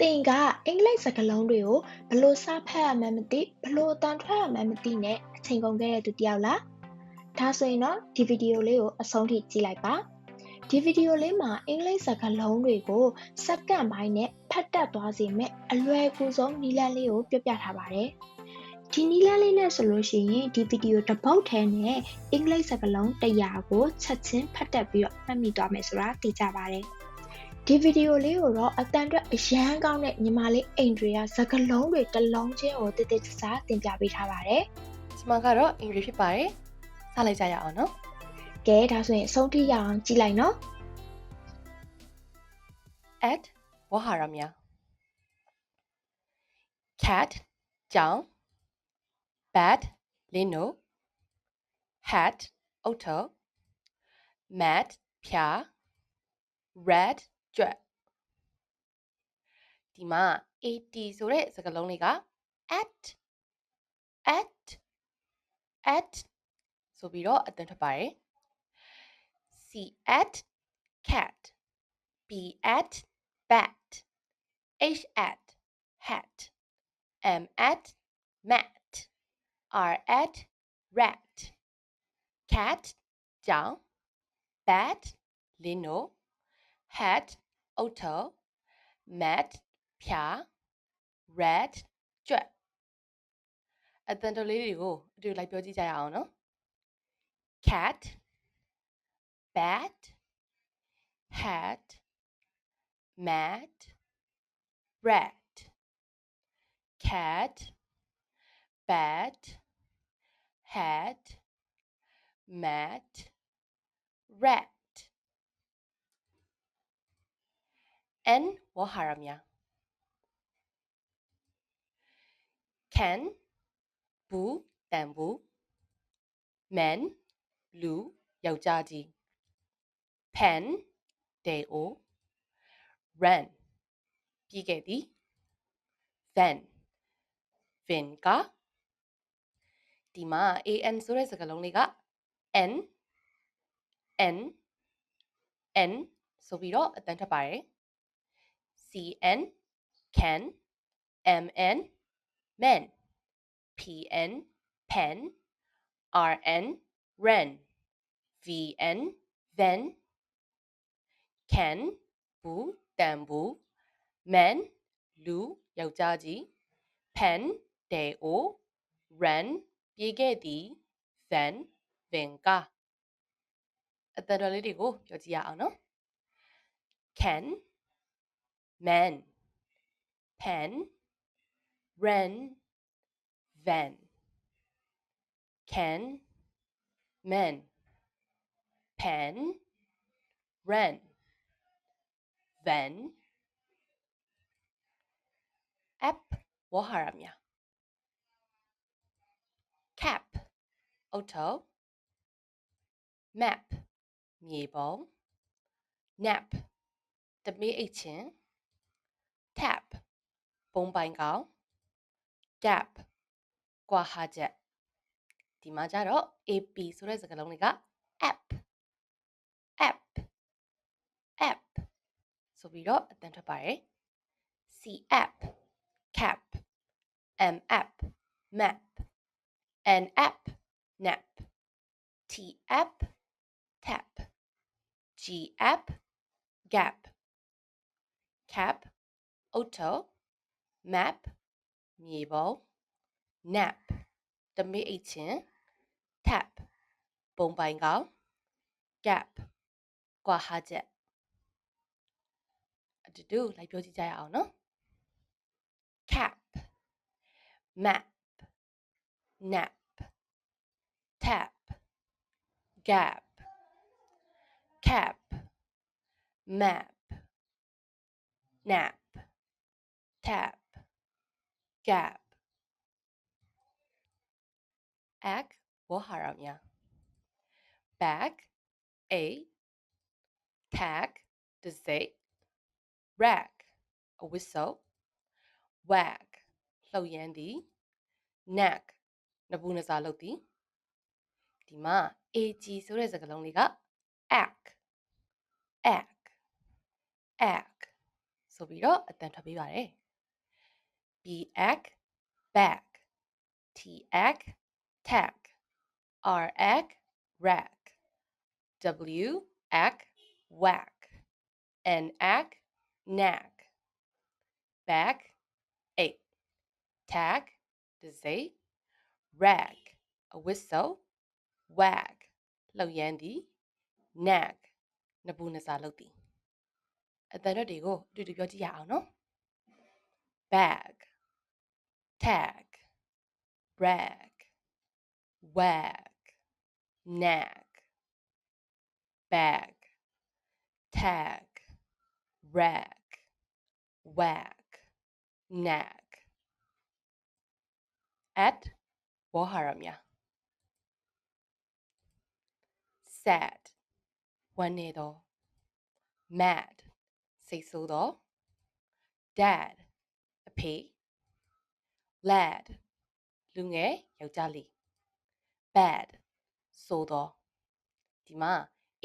သင်ကအင်္ဂလိပ်စကားလုံးတွေကိုဘယ်လိုစဖတ်ရမှန်းမသိ၊ဘယ်လိုအသံထွက်ရမှန်းမသိနဲ့အချိန်ကုန်ခဲ့တဲ့သူတစ်ယောက်လား။ဒါဆိုရင်တော့ဒီဗီဒီယိုလေးကိုအဆုံးထိကြည့်လိုက်ပါ။ဒီဗီဒီယိုလေးမှာအင်္ဂလိပ်စကားလုံးတွေကိုစက္ကန့်ပိုင်းနဲ့ဖတ်တတ်သွားစေမယ့်အလွယ်ကူဆုံးနည်းလမ်းလေးကိုပြောပြထားပါတယ်။ဒီနည်းလမ်းလေးနဲ့ဆိုလို့ရှိရင်ဒီဗီဒီယိုတစ်ပုဒ်ထဲနဲ့အင်္ဂလိပ်စကားလုံး၁၀၀ကိုချက်ချင်းဖတ်တတ်ပြီးတော့မှတ်မိသွားမယ်ဆိုတာသိကြပါတယ်။ ဒီဗီဒီယိုလေးကိုတော့အသံထွက်အရမ်းကောင်းတဲ့ညီမလေးအိန္ဒြေကစကားလုံးတွေတစ်လုံးချင်းကိုတိတိကျကျတင်ပြပေးထားပါတယ်ဒီမှာကတော့အင်္ဂလိပ်ဖြစ်ပါတယ်စလိုက်ကြရအောင်နော်။ကဲဒါဆိုရင်အဆုံးထိရအောင်ကြည့်လိုက်နော် at ဝဟာရများ cat ကြောင် bat လင်းနို hat အုတ်ထုပ် mat ဖြာ red ကြွက်ဒီမှာ AT ဆိုတဲ့စကားလုံးလေးက at at at ဆိုပြီးတော့အသွင်ထွက်ပါတယ် C at cat B at bat H at hat M at mat R at rat cat ကြောင် bat လင်းနို hat အုတ်ထုပ် mat ဖြာ red ကြွက်အတန်တော်လေးတွေကိုအတူလိုက်ပြောကြည့်ကြရအောင်နော် cat bat hat mat rat cat bat hat mat rat n ဝဟာရများ can ဘူးတန်ဘူး man လူယောက်ျားကြီး pen ဒေအို run ပြီးခဲ့သည် van vin ကဒီမှာ an ဆိုတဲ့စကားလုံးလေးက n n n ဆိုပြီးတော့အတန်းထွက်ပါတယ် cn can mn men pn pen rn ren vn ven can ဘူးတန်ဘူး man လူယောက်ျားကြီး pen ဒေအို run ပြေးခဲ့သည် van ဗင်ကအတန်တော်လေးတွေကိုပြောကြည့်ရအောင်နော် can man pen ren van can man pen ren van app ဝဟာရများ cap အုတ်ထုပ် map မြေပုံ nap တမေးအိတ်ချင်း tap 본바인가요? tap과 하제 디마자로 AP 소리에서 그러니까 app app app 소비로 identify C app cap M app map N app nap T app tap G app gap cap auto map မြေပုံ nap တမေးအိတ်ချင်း tap ပုံပိုင်ကောင် gap ကွာဟာချက်အတူတူလိုက်ပြောကြည့်ကြရအောင်နော် cap map nap tap gap cap map nap tap gap ag ဝဟာရများ bag a tag တစိတ် rag အဝတ်စုပ် wag လှုပ်ရမ်းသည် neck နဘူးနစားလုပ်သည်ဒီမှာ ag ဆိုတဲ့စကားလုံးလေးက act act act ဆို ဆိုပြီးတော့အတန်ထွက်ပေးပါတယ် b egg bag t egg tag r egg rag w egg whack n egg nag bag egg tag တစိမ့် rag အဝတ်စုံ wag လှုပ်ရမ်းသည် nag နဘူးနစာလုပ်သည်အတန်ရက်တွေကိုအတူတူပြောကြည့်ရအောင်နော် bag tag, rag, wag, nag, bag, tag, rag, wag, nag. At Waharamya. Sad, one needle. Mad, say so Dad, a pig. lad လူငယ်ယောက်ျားလေး bad ဆိုသောဒီမှာ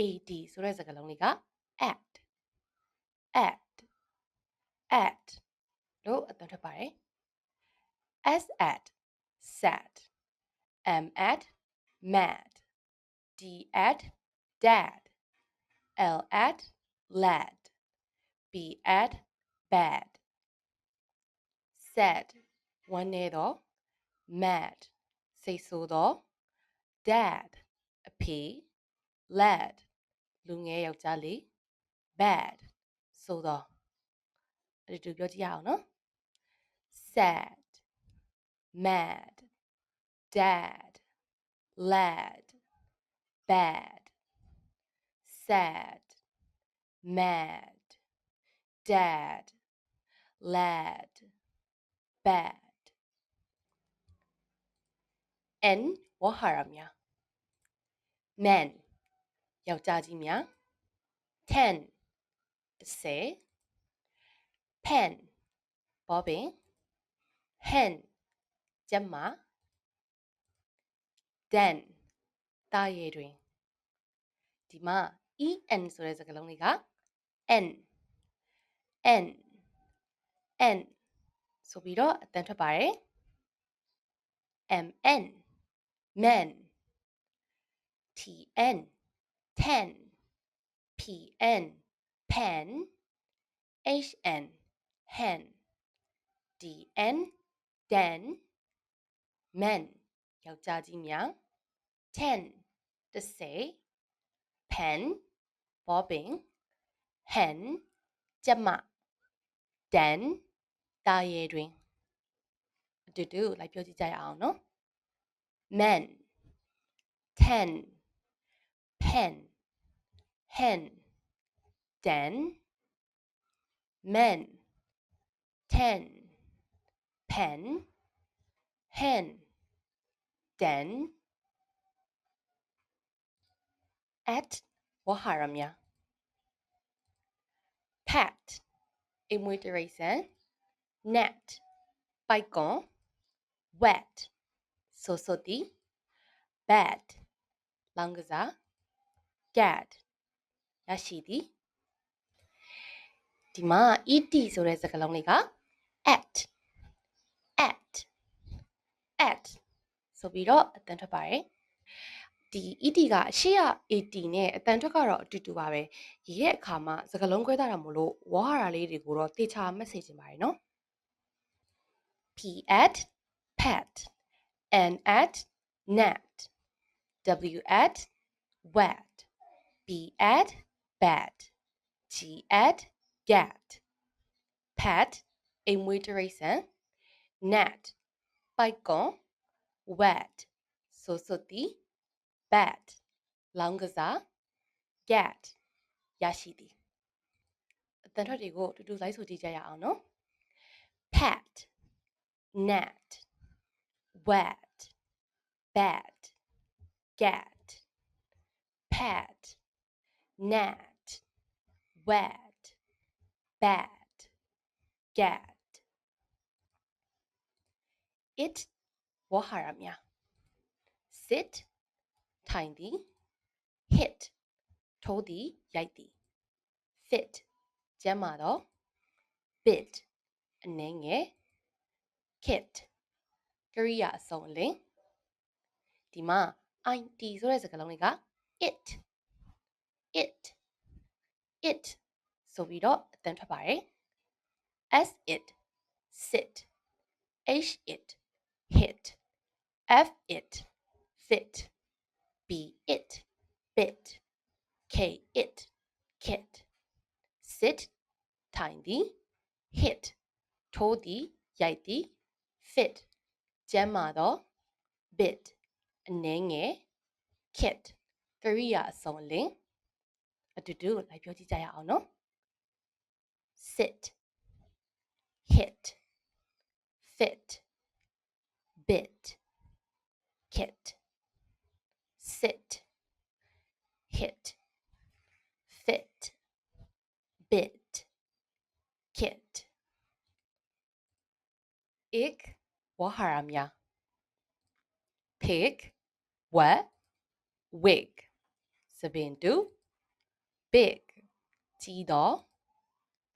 ad ဆိုတဲ့စကားလုံးလေးက at at at လို့အသုံးထွက်ပါတယ် s at sad m at mad d at dad l at lad b at bad sad ဝမ်းနေသော mad စိတ်ဆိုးသော dad အဖေ lad လူငယ်ယောက်ျားလေး bad ဆိုသောအဲ့ဒီတူပြောကြည့်ရအောင်နော် sad mad dad lad bad sad mad dad lad bad N ဝါဟာရများ men ယောက်ျားကြီးများ10 10 pen ဘောပင် hen ကျမ den တာရည်တွင်ဒီမှာ en ဆိုတဲ့စကားလုံးလေးက n n n ဆိုပြီးတော့အတန်ထွက်ပါတယ် mn men tn ten pn pen hn hen dn den men ယောက်ျားကြီးများ10တစ်စိ pen ဘောပင် hen ကျမ den တာရဲတွင်အတူတူလိုက်ပြောကြည့်ကြရအောင်နော် men 10 pen hen den men ten pen hen den at ဝဟာရမြ pat အိမ်မွေးတရိษံ net ပိုက်ကွန် wet ဆိုဆိုတီ bad လောင်းကစား get ရရှိသည်ဒီမှာ et ဆိုတဲ့စကားလုံးလေးက at at at ဆိုပြီးတော့အတန်ထွက်ပါတယ်ဒီ et ကရှေ့က at နဲ့အတန်ထွက်ကတော့အတူတူပါပဲရေးတဲ့အခါမှာစကားလုံးခွဲထားတာမို့လို့ဝါဟာရလေးတွေကိုတော့တေချာမက်ဆေ့ချင်ပါတယ်နော် p at pet n at net w at wet b at bad g at get pet အိမ်မွေးတရိษံ net ပိုက်ကွန် wet ဆိုဆိုတီ bad လောင်းကစား get ရရှိသည်အတန်ထွက်တွေကိုတူတူလိုက်ဆိုကြည့်ကြရအောင်နော် pet net wet, bed, get, pet, net, wet, bed, get. It waharamya. Sit, tiny, hit, todi, yaiti. Fit, jamado, bid, nenge, kit. ကရိယာအစုံအလင်ဒီမှာ it ဆိုတဲ့စကားလုံးလေးက it it it ဆိုပြီးတော့အတန်းထွက်ပါတယ် s it sit h it hit f it fit b it bit k it kit sit ထိုင်သည် hit ထိုးသည်ရိုက်သည် fit ကျမ်းမာသော bit အနည်းငယ် kit ကရိယာအစုံအလင်အတူတူလိုက်ပြောကြည့်ကြရအောင်နော် sit hit fit bit kit sit hit fit bit kit ik ဝါဟာရများ pig wet wig စပင်တူ big ကြီးသော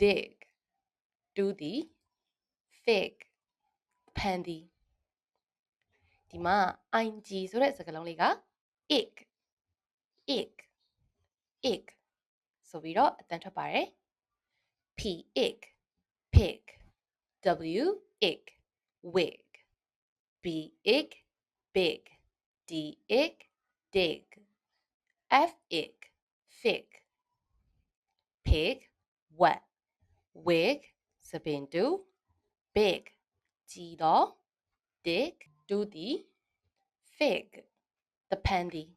dig တူးသည် fig ဖန်သည်ဒီမှာ ing ဆိုတဲ့စကားလုံးလေးက ik ik ik ဆိုပြီးတော့အတန်းထွက်ပါတယ် p ik pig w ik wig b ik big d ik dig f ik fig pig wet wig စပင်တူ big ကြီးသော dig တူသည် fig တပန်းသည်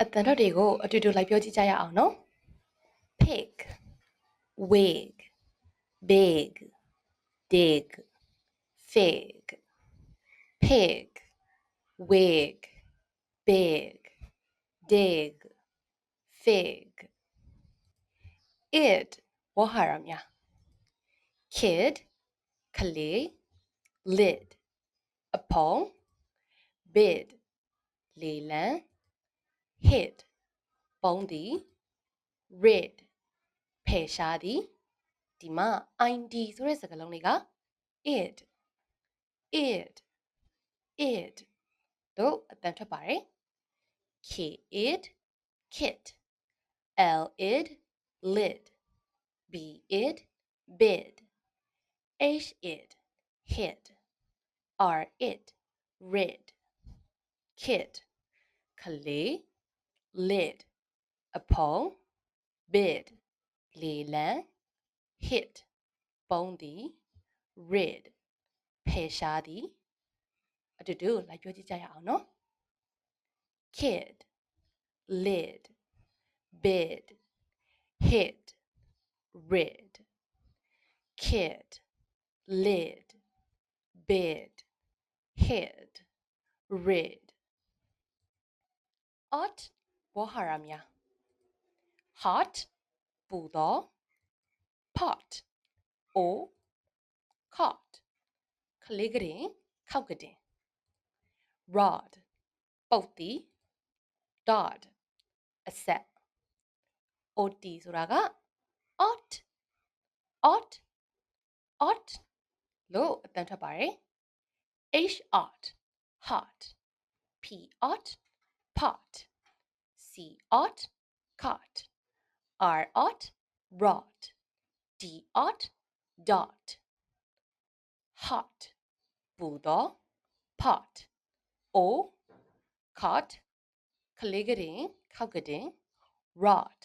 အတန်တော့တွေကိုအတူတူလိုက်ပြောကြည့်ကြရအောင်နော် pig wig big dig fig pig wig big dig fig id ဝဟာရများ kid ကလေး lid အဖုံ bid လေလံ hit ပုံးသည် rid ဖယ်ရှားသည်ဒီမှာ id ဆိုတဲ့စကားလုံးလေးက id id id တို့အတန်ထွက်ပါတယ် k id kit l id lid b id bid h id hid r id rid kid ကလေး lid အဖုံ bid လေလံ hit ပုံးသည် rid ဖယ်ရှားသည်အတူတူလိုက်ပြောကြည့်ကြရအောင်နော် kid lid bid hid rid kid lid bid hid rid hot ဝဟာရများ hot ပူသော pot o caught kligring, kaugeding. Rod, bouti, dod, a set. Oti suraga, ot, ot, ot, Lo, attempt bare. H ot, hot. P ot, pot. C ot, cot. R ot, rot. D ot, dot. Hot. ပူသော pot o caught ကလေးကရင်ခောက်ကတင် rod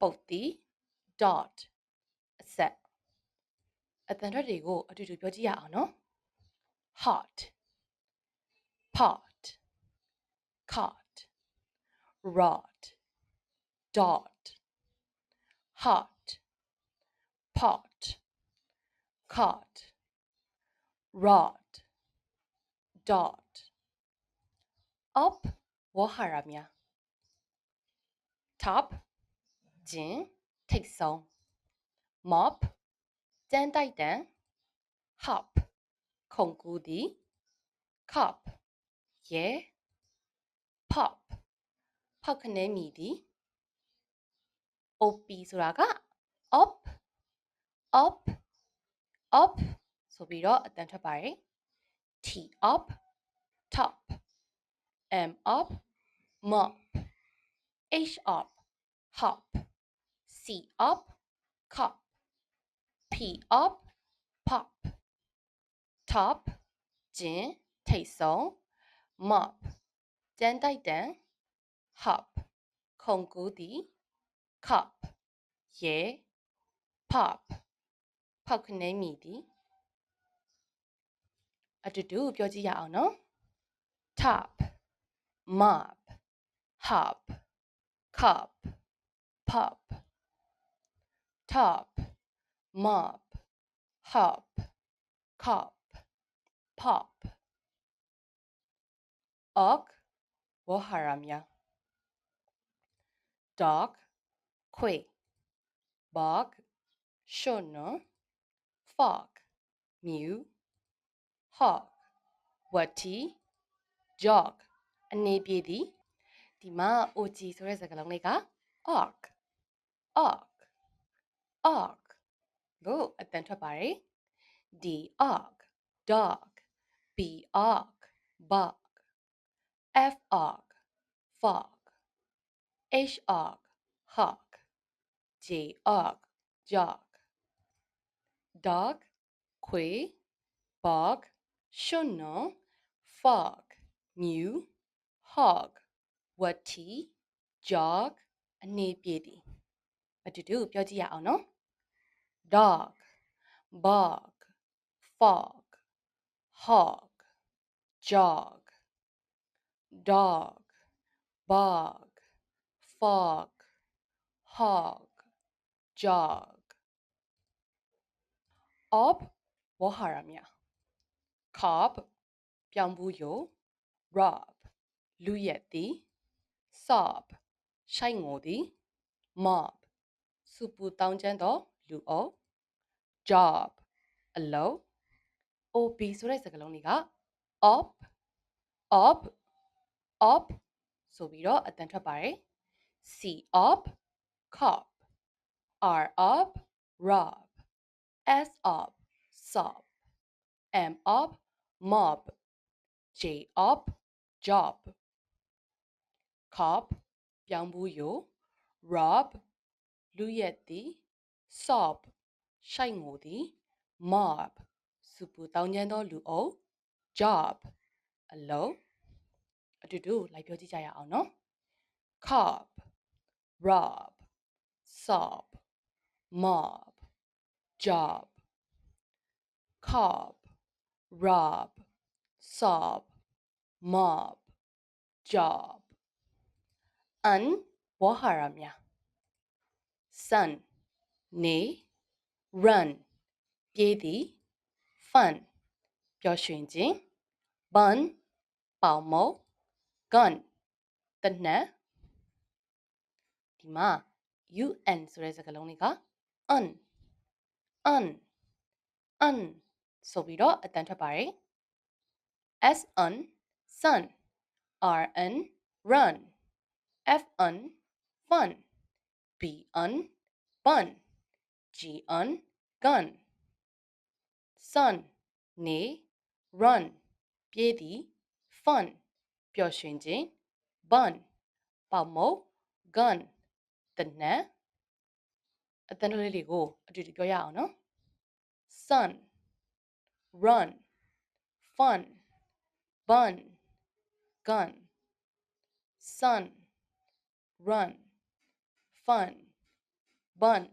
ပုတ်တီ dot အဆက်အတန်ထွက်တွေကိုအတူတူပြောကြည့်ရအောင်နော် hot pot caught rod dot hot pot caught rod dot up ဝဟာရများ top ဂျင်ထိတ်ဆုံး mop ကျန်းတိုက်တန် hop ခုန်ကူးသည် cop ရဲ pop ဖောက်ခနဲမြည်သည် op ဆိုတာက op up up ဆိုပြီးတော့အတန်ထွက်ပါတယ် T up, top. M up, mop. H up, hop. C up, cup, P up, pop. Top, jin, tay. Mop, den dai den. Hop, không cú đi. Cup, ye, pop. Pop này midi. အတူတူပြောကြည့်ရအောင်နော် top mop hop cup pop top mop hop cup pop og ဝဟာရများ dog ခွေ bog ရှုံနော် fog မြူ hog ဝတ်တီ jog အနေပြေသည်ဒီမှာ og ဆိုတဲ့စကားလုံးလေးက og og og လို့အတန်ထွက်ပါတယ် d og dog b og bog f og fog h og hog j og jog dog ခွေ bog ရှုံနော် fog မြူ hog ဝတ်တီ jog အနေပြေသည်အတူတူပြောကြည့်ရအောင်နော် dog bog fog hog jog dog bog fog hog jog ob ဝဟာရမြ cob ပြောင်းဘူးယို rob လူရက်သည် sob ရှိုက်ငိုသည် mob စူပူတောင်းကျမ်းသောလူအုပ် job အလုပ် ob ဆိုတဲ့စကားလုံးတွေက op op op ဆိုပြီးတော့အတန်ထွက်ပါတယ် c op cop r op rob s op sob m op mob, j op, job, cop, byangbuyo, rob, luyeti, sob, shaingodi, mob, supu taungyendo luo, job, alo, to do, like your jaya no? Cop, rob, sob, mob, job, cop rob sob mob job un ဝဟာရများ sun နေ run ပြေးသည် fun ပျော်ရွှင်ခြင်း bun ပေါင်မုံ gun တနက်ဒီမှာ un ဆိုတဲ့စကားလုံးလေးက un un un ဆိုပြီးတော့အတန်ထွက်ပါတယ် sun sun rn run fun fun bun bun gun gun sun နေ run ပြေးသည် fun ပျော်ရွှင်ခြင်း bun ပေါမုံ gun တနက်အတန်လေးတွေကိုအတူတူပြောရအောင်နော် sun run, fun, bun, gun, sun, run, fun, bun,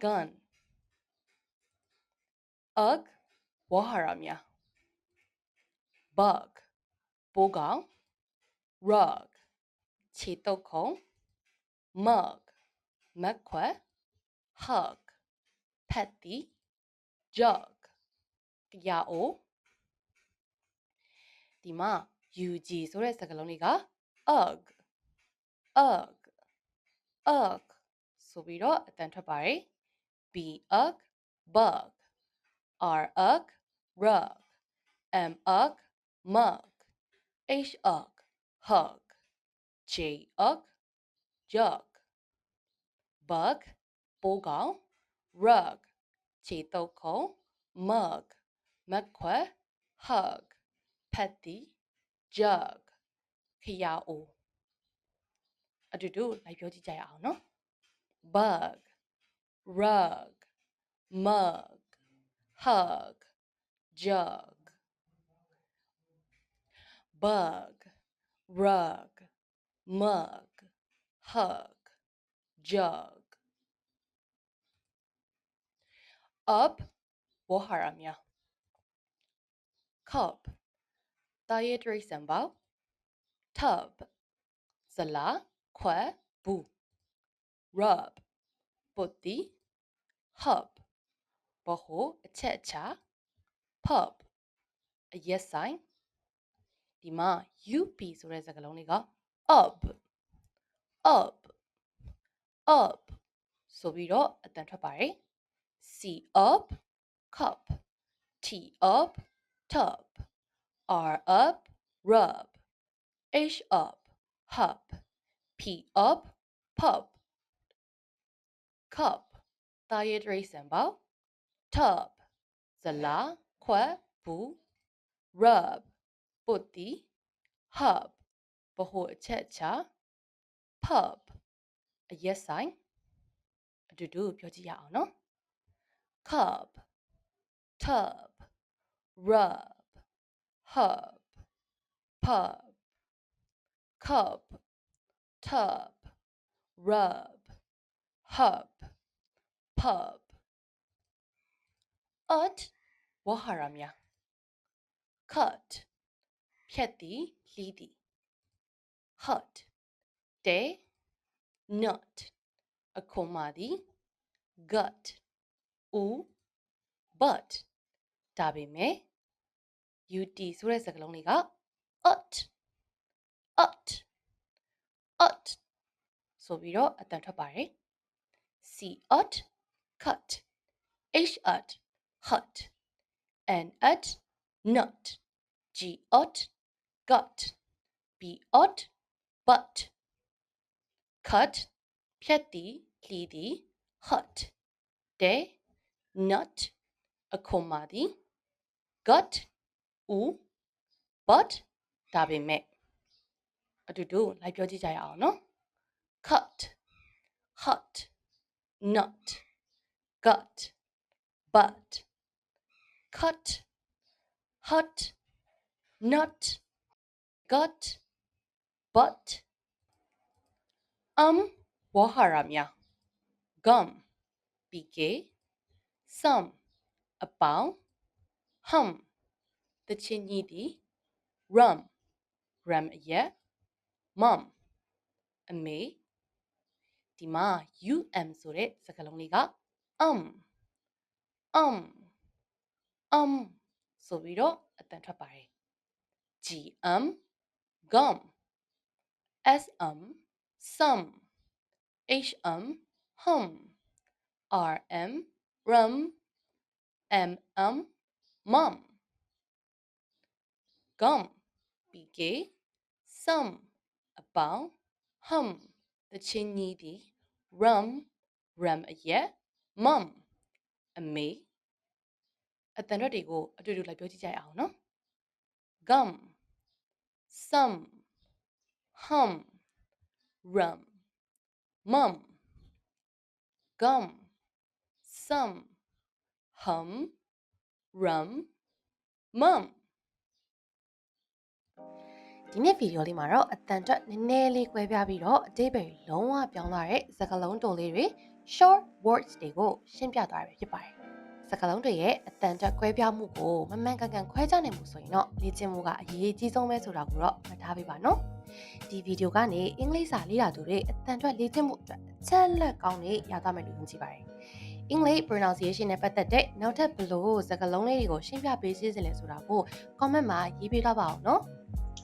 gun. Ugh, waharamya. Bug, bogal, rug, chitoko, mug, mekwe, hug, petty, jug. ရားအိုဒီမှာ UG ဆိုတဲ့စကားလုံးလေးက ugh ugh ugh ဆိုပြီးတော့အတန်ထွက်ပါတယ် b ugh bug r ugh rug m ugh mug h ugh hug j ugh jug bug ပိုးကောင် rug ခြေတုပ်ခုံ mug မက်ခွက် hug ဖက်တီ jug ခရာအိုအတူတူလိုက်ပြောကြည့်ကြရအောင်နော် bug rug mug hug jug bug rug mug hug jug up ဝဟာရများ cup တာရဲတရိษံပေါက် tub ဇလာခွက်ဘူး rub ပုတ်တီ hub ဘဟုအချက်အချာ pub အရက်ဆိုင်ဒီမှာ up ဆိုတဲ့စကားလုံးလေးက up up up ဆိုပြီးတော့အတန်ထွက်ပါတယ် c up cup t up tub r up rub h up hub p up pub cup တာရဲတရိษံပေါက် tub ဇလာခွက်ဘူး rub ပုတ်တီ hub ဘဟုအချက်အချာ pub အရက်ဆိုင်အတူတူပြောကြည့်ရအောင်နော် cup tub rub, hub, pub, cup, tub, rub, hub, pub. Ut waharamya. Cut. Pieti lidi. Hut. De. Nut. A. Gut. U. But. Tabime ut ဆိုတဲ့စကားလုံးလေးက ut ut ut ဆိုပြီးတော့အတန်ထွက်ပါတယ် c ut cut h ut hut n ut nut g ut gut b ut but cut ဖြတ်သည်လှီးသည် hut တဲ nut အခွန်မာသည် gut ဦး but ဒါပေမဲ့အတူတူလိုက်ပြောကြည့်ကြရအောင်နော် cut hut nut gut but cut hut nut gut but um ဝဟာရများ gum pk some အပေါင်း hum တချင်းကြီးသည် rum rum အရက် mom အမေဒီမှာ um ဆိုတဲ့စကားလုံးလေးက um um um ဆိုပြီးတော့အတန်ထွက်ပါတယ် gum gum sum some hm hum rm rum mm mum gum pk some အပေါင်း hum တချင်းကြီးသည် rum rum အရက် mum အမေအတန်ရက်တွေကိုအတူတူလိုက်ပြောကြည့်ကြရအောင်နော် gum some hum rum mum gum some hum rum mum ဒီနေ့ဗီဒီယိုလေးမှာတော့အတန်တက်နည်းနည်းလေး꿰ပြပြီးတော့အတိပ္ပယ်လုံးဝပြောင်းသွားတဲ့စကားလုံးတုံလေးတွေ short words တွေကိုရှင်းပြသွားရဖြစ်ပါတယ်စကားလုံးတွေရဲ့အတန်တက်꿰ပြမှုကိုမမှန်ကန်ကန်ခွဲခြားနိုင်မှုဆိုရင်တော့လေ့ကျင့်မှုကအရေးကြီးဆုံးပဲဆိုတာကိုတော့မှတ်ထားပေးပါနော်ဒီဗီဒီယိုကနေအင်္ဂလိပ်စာလေ့လာသူတွေအတန်တက်လေ့ကျင့်မှုအတွက်အချက်လက်ကောင်းတွေရသွားမယ်လို့ယုံကြည်ပါတယ်အင်္ဂလိပ် pronunciation နဲ့ပတ်သက်တဲ့နောက်ထပ်ဘလို့စကားလုံးလေးတွေကိုရှင်းပြပေးစီစဉ်လဲဆိုတာကို comment မှာရေးပေးတော့ပါအောင်နော်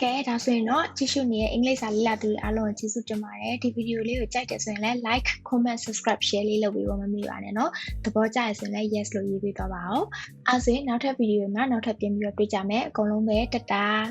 ကဲဒါဆိုရင်တော့ကြည့်ရှုနေတဲ့အင်္ဂလိပ်စာလေ့လာသူတွေအားလုံးကိုကျေးဇူးတင်ပါတယ်ဒီဗီဒီယိုလေးကိုကြိုက်တယ်ဆိုရင်လည်း like comment subscribe share လေးလုပ်ပြီးတော့မမေ့ပါနဲ့เนาะသဘောကျရဆိုရင်လည်း yes လို့ရေးပေးတော့ပါအောင်အဲဆိုရင်နောက်ထပ်ဗီဒီယိုမှာနောက်ထပ်ပြင်ပြီးတော့တွေ့ကြမယ်အကုန်လုံးပဲတတား